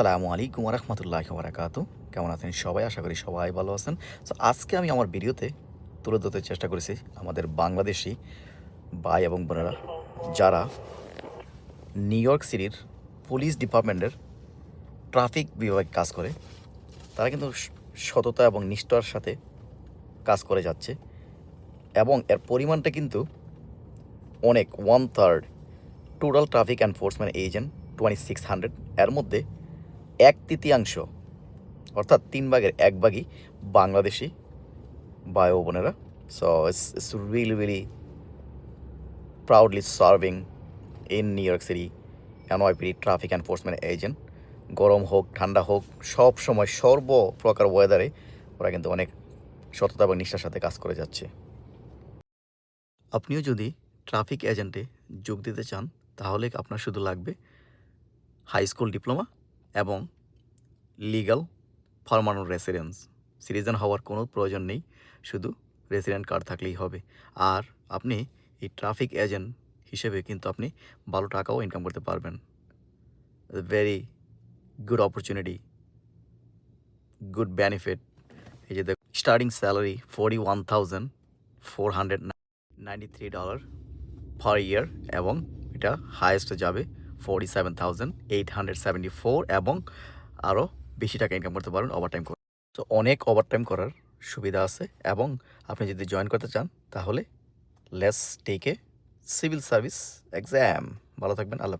আসসালামু আলাইকুম রহমতুল্লাহ বারাকাত কেমন আছেন সবাই? আশা করি সবাই ভালো আছেন। তো আজকে আমি আমার ভিডিওতে তুলে ধরতে চেষ্টা করেছি আমাদের বাংলাদেশি ভাই এবং বোনেরা যারা নিউ ইয়র্ক সিটির পুলিশ ডিপার্টমেন্টের ট্রাফিক বিভাগে কাজ করে, তারা কিন্তু সততা এবং নিষ্ঠার সাথে কাজ করে যাচ্ছে এবং এর পরিমাণটা কিন্তু অনেক one third total traffic enforcement agent twenty six hundred এর মধ্যে এক তৃতীয়াংশ, অর্থাৎ তিন ভাগের এক ভাগই বাংলাদেশি ও বোনেরা। So it's really really proudly serving in New York City NYPD traffic enforcement agent গরম হোক, ঠান্ডা হোক, সব সময় সর্ব প্রকার ওয়েদারে ওরা কিন্তু অনেক সততা এবং নিষ্ঠার সাথে কাজ করে যাচ্ছে। আপনিও যদি ট্রাফিক এজেন্টে যোগ দিতে চান, তাহলে আপনার শুধু লাগবে হাই স্কুল ডিপ্লোমা এবং লিগ্যাল পারমানেন্ট রেসিডেন্স সিটিজেন হওয়ার কোনো প্রয়োজন নেই, শুধু রেসিডেন্ট কার্ড থাকলেই হবে। আর আপনি এই ট্রাফিক এজেন্ট হিসেবে কিন্তু আপনি ভালো টাকাও ইনকাম করতে পারবেন। Very good opportunity good benefit এই যে starting salary forty one thousand four hundred ninety three dollar per year এবং এটা হায়েস্টে যাবে। Forty seven thousand eight hundred seventy four এবং আরও বেশি টাকা ইনকাম করতে পারবেন ওভারটাইম করে। তো অনেক ওভারটাইম করার সুবিধা আছে এবং আপনি যদি জয়েন করতে চান, তাহলে লেস টেকে সিভিল সার্ভিস এক্সাম ভালো থাকবেন, আল্লাহ